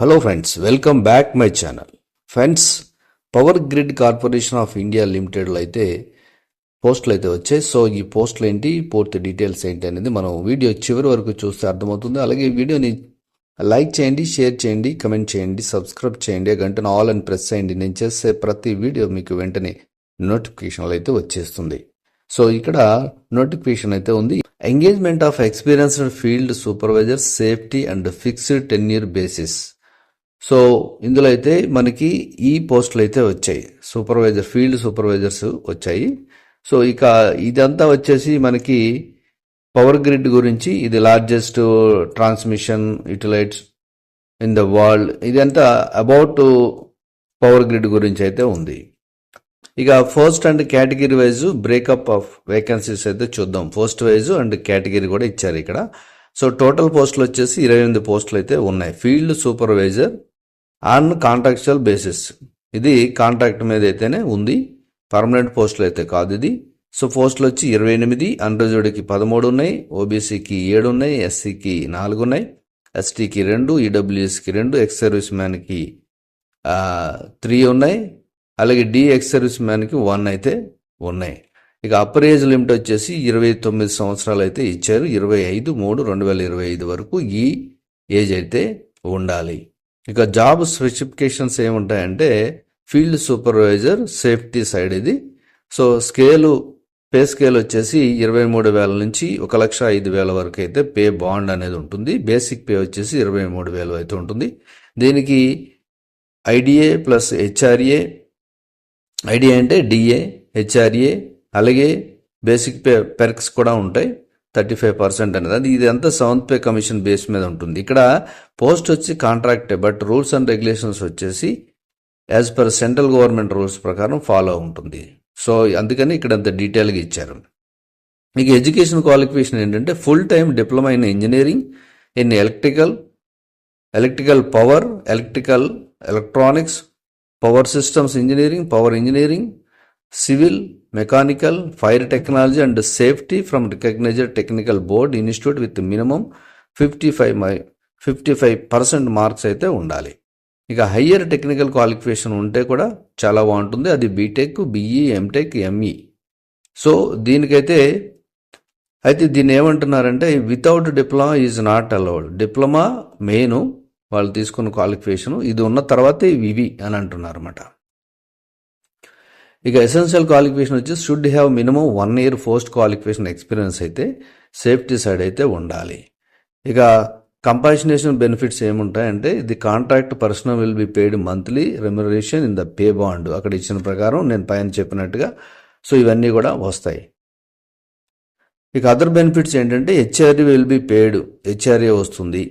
Hello friends welcome back my channel friends power grid corporation of India లిమిటెడ్లో అయితే పోస్టులు అయితే వచ్చాయి. సో ఈ పోస్టులు ఏంటి? పూర్తి డీటెయిల్స్ ఏంటి అనేది మనం వీడియో చివరి వరకు చూస్తే అర్థమవుతుంది. అలాగే వీడియోని లైక్ చేయండి షేర్ చేయండి కమెంట్ చేయండి సబ్స్క్రైబ్ చేయండి. గంటను ఆల్ అని ప్రెస్ చేయండి. నేను చేసే ప్రతి వీడియో మీకు వెంటనే నోటిఫికేషన్లు అయితే వచ్చేస్తుంది. సో ఇక్కడ నోటిఫికేషన్ అయితే ఉంది. Engagement of experienced field supervisor safety and fixed ten year basis. So ఇందులో అయితే మనకి ఈ పోస్టులు అయితే వచ్చాయి. సూపర్వైజర్ ఫీల్డ్ సూపర్వైజర్స్ వచ్చాయి. సో ఇక ఇదంతా వచ్చేసి మనకి పవర్ గ్రిడ్ గురించి ఇది largest transmission utilities in the world ఇదంతా అబౌట్ పవర్ గ్రిడ్ గురించి అయితే ఉంది. ఇక first and category wise breakup of vacancies అయితే చూద్దాం. ఫస్ట్ వైజ్ అండ్ కేటగిరీ కూడా ఇచ్చారు ఇక్కడ. సో టోటల్ పోస్టులు వచ్చేసి ఇరవై ఎనిమిది పోస్టులు అయితే ఉన్నాయి. Field supervisor on contractual basis ఇది కాంట్రాక్ట్ మీద అయితేనే ఉంది. పర్మనెంట్ పోస్టులు అయితే కాదు ఇది. సో పోస్టులు వచ్చి ఇరవై ఎనిమిది అన్రిజర్వ్డ్కి పదమూడు ఉన్నాయి. ఓబీసీకి ఏడు ఉన్నాయి ఎస్సీకి నాలుగు ఉన్నాయి. ఎస్టీకి రెండు ఈడబ్ల్యూఎస్కి రెండు ఎక్స్ సర్వీస్ మ్యాన్కి త్రీ ఉన్నాయి. అలాగే డి ఎక్స్ సర్వీస్ మ్యాన్కి వన్ అయితే ఉన్నాయి. ఇక అప్పర్ ఏజ్ లిమిట్ వచ్చేసి ఇరవై తొమ్మిది సంవత్సరాలు అయితే ఇచ్చారు. ఇరవై ఐదు మూడు రెండు వేల ఇరవై ఐదు వరకు ఈ ఏజ్ అయితే ఉండాలి. ఇక జాబ్ స్పెసిఫికేషన్స్ ఏముంటాయంటే ఫీల్డ్ సూపర్వైజర్ సేఫ్టీ సైడ్ ఇది. సో స్కేలు పే స్కేల్ వచ్చేసి ఇరవై మూడు వేల నుంచి ఒక లక్ష ఐదు వేల వరకు అయితే పే బాండ్ అనేది ఉంటుంది. బేసిక్ పే వచ్చేసి ఇరవై మూడు వేలు అయితే ఉంటుంది. దీనికి ఐడిఏ ప్లస్ హెచ్ఆర్ఏ ఐడిఏ అంటే డిఏ హెచ్ఆర్ఏ అలాగే బేసిక్ పే పెర్క్స్ కూడా ఉంటాయి థర్టీ ఫైవ్ పర్సెంట్ అనేది. అది ఇది అంతా సెవెంత్ పే కమిషన్ బేస్ మీద ఉంటుంది. ఇక్కడ పోస్ట్ వచ్చి కాంట్రాక్టే బట్ రూల్స్ అండ్ రెగ్యులేషన్స్ వచ్చేసి as per central government rules ప్రకారం ఫాలో ఉంటుంది. సో అందుకని ఇక్కడ అంత డీటెయిల్గా ఇచ్చారు. మీకు ఎడ్యుకేషన్ క్వాలిఫికేషన్ ఏంటంటే full time diploma in engineering in electrical electrical power electrical electronics power systems engineering power engineering civil mechanical fire technology and safety from recognised technical board institute with minimum fifty five my fifty five percent marks అయితే ఉండాలి. ఇక higher technical qualification ఉంటే కూడా చాలా బాగుంటుంది. అది B Tech BE M Tech ME. So దీనికైతే అయితే దీన్ని ఏమంటున్నారంటే without diploma is not allowed diploma main వాళ్ళు తీసుకున్న క్వాలిఫికేషన్ ఇది ఉన్న తర్వాతే ఇవి అని అంటున్నారు అనమాట ఇక ఎసెన్షియల్ క్వాలిఫికేషన్ వచ్చి should have minimum one year post qualification experience అయితే సేఫ్టీ సైడ్ అయితే ఉండాలి. ఇక compensation benefits ఏముంటాయంటే the contract personnel will be paid monthly remuneration in the pay band అక్కడ ఇచ్చిన ప్రకారం నేను పైన చెప్పినట్టుగా సో ఇవన్నీ కూడా వస్తాయి. ఇక అదర్ బెనిఫిట్స్ ఏంటంటే HRA will be paid HRA వస్తుంది.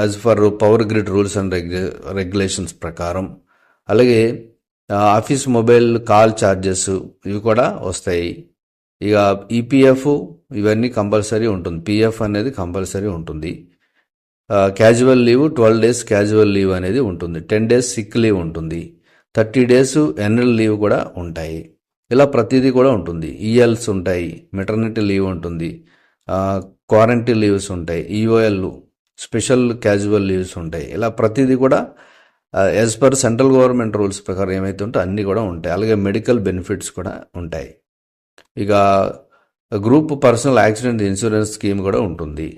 As for power grid rules and regulations ప్రకారం. అలాగే ఆఫీస్ మొబైల్ కాల్ ఛార్జెస్ ఇవి కూడా వస్తాయి. ఇక ఈపీఎఫ్ ఇవన్నీ కంపల్సరీ ఉంటుంది. పిఎఫ్ అనేది కంపల్సరీ ఉంటుంది. Casual leave twelve days casual leave అనేది ఉంటుంది. టెన్ డేస్ సిక్ లీవ్ ఉంటుంది. థర్టీ డేస్ ఎన్ఎల్ లీవ్ కూడా ఉంటాయి. ఇలా ప్రతిదీ కూడా ఉంటుంది. E ఈఎల్స్ ఉంటాయి. మెటర్నిటీ లీవ్ ఉంటుంది. క్వారంటీ లీవ్స్ ఉంటాయి. ఈఓఎల్ స్పెషల్ క్యాజువల్ లీవ్స్ ఉంటాయి. ఇలా ప్రతిదీ కూడా as per central government rules ప్రకారం ఏమైతే ఉంటే అన్నీ కూడా ఉంటాయి. అలాగే మెడికల్ బెనిఫిట్స్ కూడా ఉంటాయి. ఇక group personal accident insurance scheme కూడా ఉంటుంది.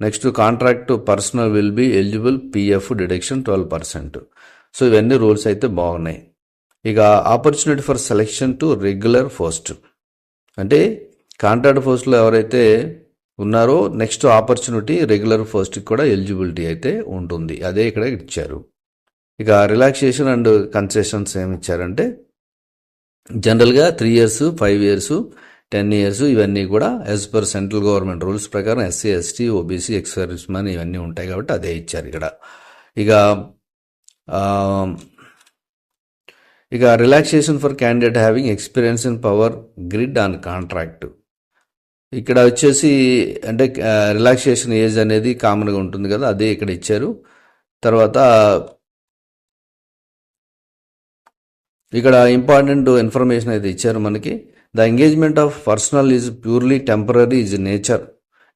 Next contract personnel will be eligible PF deduction twelve percent so ఇవన్నీ రూల్స్ అయితే బాగున్నాయి. ఇక opportunity for selection to regular post అంటే కాంట్రాక్ట్ పోస్టులో ఎవరైతే ఉన్నారో నెక్స్ట్ ఆపర్చునిటీ రెగ్యులర్ పోస్ట్కి కూడా ఎలిజిబిలిటీ అయితే ఉంటుంది. అదే ఇక్కడ ఇచ్చారు. ఇక రిలాక్సేషన్ అండ్ కన్సెషన్స్ ఏమి ఇచ్చారంటే జనరల్గా three years five years ten years ఇవన్నీ కూడా as per central government rules ప్రకారం SC ST OBC ex service ఇవన్నీ ఉంటాయి కాబట్టి అదే ఇచ్చారు ఇక్కడ. ఇక ఇక relaxation for candidate having experience in power grid on contract ఇక్కడ వచ్చేసి అంటే రిలాక్సేషన్ ఏజ్ అనేది కామన్గా ఉంటుంది కదా అదే ఇక్కడ ఇచ్చారు. తర్వాత ఇక్కడ ఇంపార్టెంట్ ఇన్ఫర్మేషన్ అయితే ఇచ్చారు మనకి. The engagement of personnel is purely temporary is nature.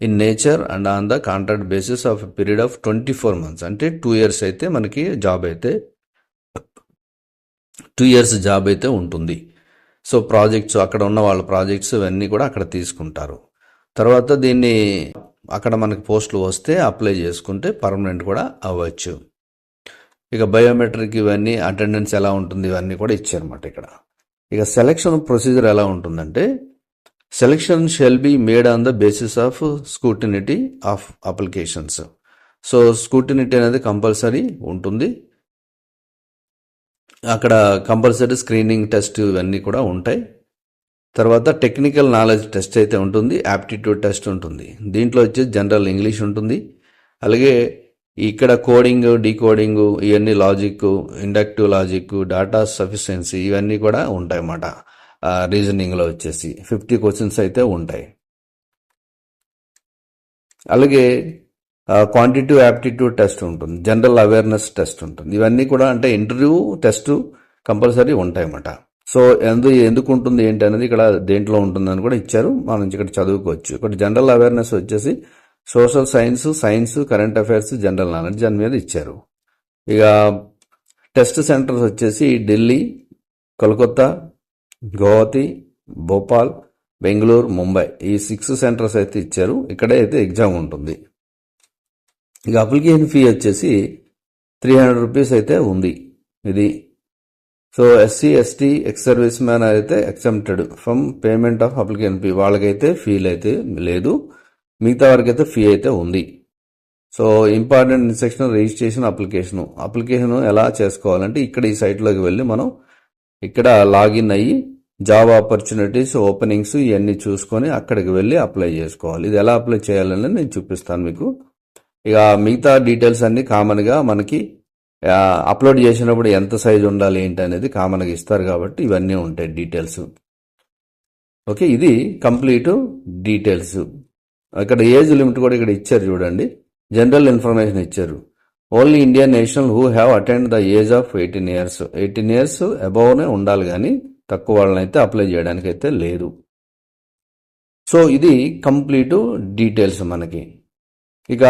In nature and on the contract basis of period of twenty four months. అంటే టూ ఇయర్స్ అయితే మనకి జాబ్ అయితే టూ ఇయర్స్ జాబ్ అయితే ఉంటుంది. సో ప్రాజెక్ట్స్ అక్కడ ఉన్న వాళ్ళ ప్రాజెక్ట్స్ ఇవన్నీ కూడా అక్కడ తీసుకుంటారు. తర్వాత దీన్ని అక్కడ మనకి పోస్టులు వస్తే అప్లై చేసుకుంటే పర్మనెంట్ కూడా అవ్వచ్చు. ఇక బయోమెట్రిక్ ఇవన్నీ అటెండెన్స్ ఎలా ఉంటుంది ఇవన్నీ కూడా ఇచ్చారన్నమాట ఇక్కడ. ఇక సెలక్షన్ ప్రొసీజర్ ఎలా ఉంటుందంటే selection shall be made on the basis of scrutiny of applications. So scrutiny అనేది కంపల్సరీ ఉంటుంది. అక్కడ కంపల్సరీ స్క్రీనింగ్ టెస్ట్ ఇవన్నీ కూడా ఉంటాయి. తర్వాత టెక్నికల్ నాలెడ్జ్ టెస్ట్ అయితే ఉంటుంది యాప్టిట్యూడ్ టెస్ట్ ఉంటుంది. దీంట్లో వచ్చి జనరల్ ఇంగ్లీష్ ఉంటుంది. అలాగే ఇక్కడ కోడింగ్ డీకోడింగ్ ఇవన్నీ logic inductive logic data sufficiency ఇవన్నీ కూడా ఉంటాయి అన్నమాట రీజనింగ్లో వచ్చేసి ఫిఫ్టీ క్వశ్చన్స్ అయితే ఉంటాయి. అలాగే క్వాంటిటివ్ యాప్టిట్యూడ్ టెస్ట్ ఉంటుంది జనరల్ అవేర్నెస్ టెస్ట్ ఉంటుంది. ఇవన్నీ కూడా అంటే ఇంటర్వ్యూ టెస్ట్ కంపల్సరీ ఉంటాయి అన్నమాట సో ఎందు ఎందుకు ఉంటుంది ఏంటి అనేది ఇక్కడ దేంట్లో ఉంటుందని కూడా ఇచ్చారు. మనం ఇక్కడ చదువుకోవచ్చు. ఇక్కడ జనరల్ అవేర్నెస్ వచ్చేసి social science science current affairs general knowledge దాని మీద ఇచ్చారు. ఇక టెస్ట్ సెంటర్స్ వచ్చేసి ఢిల్లీ కోల్కతా గౌహతి భోపాల్ బెంగళూరు ముంబై. ఈ సిక్స్ సెంటర్స్ అయితే ఇచ్చారు. ఇక్కడే అయితే ఎగ్జామ్ ఉంటుంది. ఇక అప్లికేషన్ ఫీ వచ్చేసి త్రీ హండ్రెడ్ రూపీస్ అయితే ఉంది. ఇది so SC ST ex service man అయితే excepted from payment of application fee. వాళ్ళకైతే ఫీల్ అయితే లేదు. మిగతా వారికి అయితే ఫీ అయితే ఉంది. So important instruction registration application application ఎలా చేసుకోవాలంటే ఇక్కడ ఈ సైట్లోకి వెళ్ళి మనం ఇక్కడ లాగిన్ అయ్యి జాబ్ ఆపర్చునిటీస్ ఓపెనింగ్స్ ఇవన్నీ చూసుకొని అక్కడికి వెళ్ళి అప్లై చేసుకోవాలి. ఇది ఎలా అప్లై చేయాలని నేను చూపిస్తాను మీకు. ఇక మిగతా డీటెయిల్స్ అన్నీ కామన్గా మనకి అప్లోడ్ చేసినప్పుడు ఎంత సైజ్ ఉండాలి ఏంటి అనేది కామన్గా ఇస్తారు కాబట్టి ఇవన్నీ ఉంటాయి డీటెయిల్స్ ఓకే ఇది కంప్లీట్ డీటెయిల్స్ ఇక్కడ ఏజ్ లిమిట్ కూడా ఇక్కడ ఇచ్చారు చూడండి. జనరల్ ఇన్ఫర్మేషన్ ఇచ్చారు. Only Indian national who have attend the age of eighteen years eighteen years అబౌవ్నే ఉండాలి కానీ తక్కువ వాళ్ళనైతే అప్లై చేయడానికి అయితే లేదు. సో ఇది కంప్లీట్ డీటెయిల్స్ మనకి. ఇక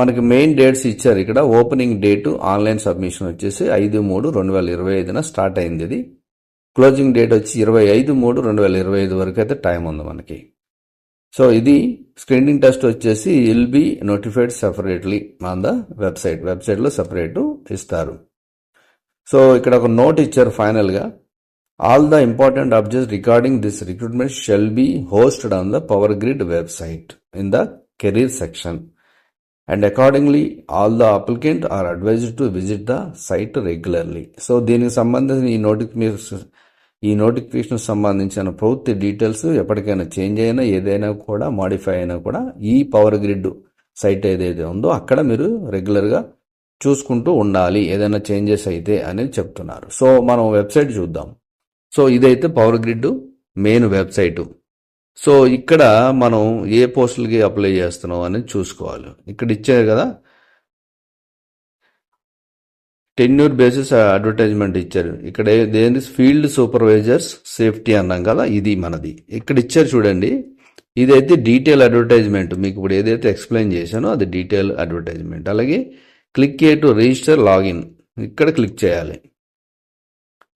మనకి మెయిన్ డేట్స్ ఇచ్చారు. ఇక్కడ ఓపెనింగ్ డేట్ ఆన్లైన్ సబ్మిషన్ వచ్చేసి ఐదు మూడు రెండు వేల ఇరవై ఐదున స్టార్ట్ అయింది ఇది. క్లోజింగ్ డేట్ వచ్చి ఇరవై ఐదు మూడు రెండు వేల ఇరవై ఐదు వరకు అయితే టైం ఉంది మనకి. సో ఇది స్క్రీనింగ్ టెస్ట్ వచ్చేసి will be notified separately on the website వెబ్సైట్లో సెపరేట్ ఇస్తారు. సో ఇక్కడ ఒక నోట్ ఇచ్చారు ఫైనల్గా all the important objects recording this recruitment shall be hosted on the power grid website in the career section and accordingly all the applicant are advised to visit the site regularly so దీనికి సంబంధించిన ఈ notification ఈ notification సంబంధించిన పూర్తి details ఎప్పటికైనా change అయినా ఏదైనా కూడా మాడిఫై అయినా కూడా ఈ పవర్ గ్రిడ్ సైట్ ఏదైతే ఉందో అక్కడ మీరు రెగ్యులర్గా చూసుకుంటూ ఉండాలి. ఏదైనా చేంజెస్ అయితే అనేది చెప్తున్నారు. సో మనం వెబ్సైట్ చూద్దాం. సో ఇదైతే power grid main website so ఇక్కడ మనం ఏ పోస్టులకి అప్లై చేస్తున్నాం అనేది చూసుకోవాలి. ఇక్కడ ఇచ్చారు కదా టెన్యూర్ బేసిస్ అడ్వర్టైజ్మెంట్ ఇచ్చారు. ఇక్కడ దేని ఫీల్డ్ సూపర్వైజర్స్ సేఫ్టీ అన్నాం కదా ఇది మనది. ఇక్కడ ఇచ్చారు చూడండి ఇదైతే డీటెయిల్ అడ్వర్టైజ్మెంట్. మీకు ఇప్పుడు ఏదైతే ఎక్స్ప్లెయిన్ చేశానో అది డీటెయిల్ అడ్వర్టైజ్మెంట్. అలాగే click a to register login. ఇక్కడ క్లిక్ చేయాలి.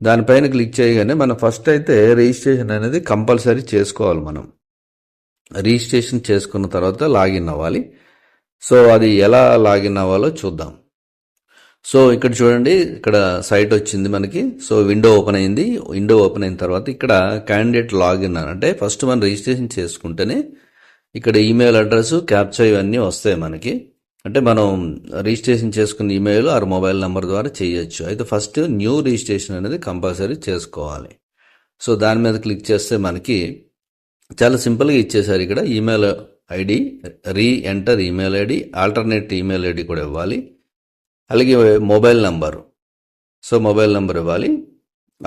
దానిపైన క్లిక్ చేయగానే మనం ఫస్ట్ అయితే రిజిస్ట్రేషన్ అనేది కంపల్సరీ చేసుకోవాలి మనం. రిజిస్ట్రేషన్ చేసుకున్న తర్వాత లాగిన్ అవ్వాలి. సో అది ఎలా లాగిన్ అవ్వాలో చూద్దాం. సో ఇక్కడ చూడండి ఇక్కడ సైట్ వచ్చింది మనకి. సో విండో ఓపెన్ అయింది. విండో ఓపెన్ అయిన తర్వాత ఇక్కడ క్యాండిడేట్ లాగిన్ అని. అంటే ఫస్ట్ మనం రిజిస్ట్రేషన్ చేసుకుంటేనే ఇక్కడ ఈమెయిల్ అడ్రస్ క్యాప్చర్ ఇవన్నీ వస్తాయి మనకి. అంటే మనం రిజిస్ట్రేషన్ చేసుకున్న ఈమెయిల్ ఆర్ మొబైల్ నెంబర్ ద్వారా చేయొచ్చు. అయితే ఫస్ట్ న్యూ రిజిస్ట్రేషన్ అనేది కంపల్సరీ చేసుకోవాలి. సో దాని మీద క్లిక్ చేస్తే మనకి చాలా సింపుల్గా ఇచ్చేసారు ఇక్కడ email ID re enter email ID alternate email ID కూడా ఇవ్వాలి. అలాగే mobile number. So mobile number ఇవ్వాలి.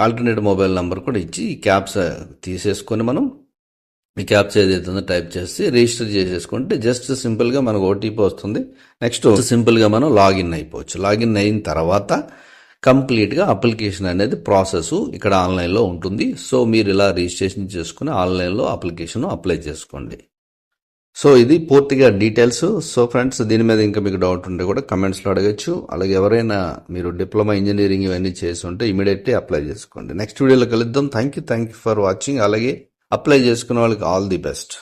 ఆల్టర్నేట్ మొబైల్ నెంబర్ కూడా ఇచ్చి ఈ క్యాప్స్ తీసేసుకొని మనం ఈ క్యాప్స్ ఏదైతే టైప్ చేసి రిజిస్టర్ చేసేసుకుంటే జస్ట్ సింపుల్గా మనకు ఓటీపీ వస్తుంది. నెక్స్ట్ సింపుల్గా మనం లాగిన్ అయిపోవచ్చు. లాగిన్ అయిన తర్వాత కంప్లీట్గా అప్లికేషన్ అనేది ప్రాసెస్ ఇక్కడ ఆన్లైన్లో ఉంటుంది. సో మీరు ఇలా రిజిస్ట్రేషన్ చేసుకుని ఆన్లైన్లో అప్లికేషన్ అప్లై చేసుకోండి. సో ఇది పూర్తిగా డీటెయిల్స్. సో ఫ్రెండ్స్ దీని మీద ఇంకా మీకు డౌట్ ఉంటే కూడా కమెంట్స్లో అడగచ్చు. అలాగే ఎవరైనా మీరు డిప్లొమా ఇంజనీరింగ్ ఇవన్నీ చేసి ఉంటే ఇమీడియట్లీ అప్లై చేసుకోండి నెక్స్ట్ వీడియోలో కలుద్దాం. Thank you thank you for watching అలాగే అప్లై చేసుకున్న వాళ్ళకి ఆల్ ది బెస్ట్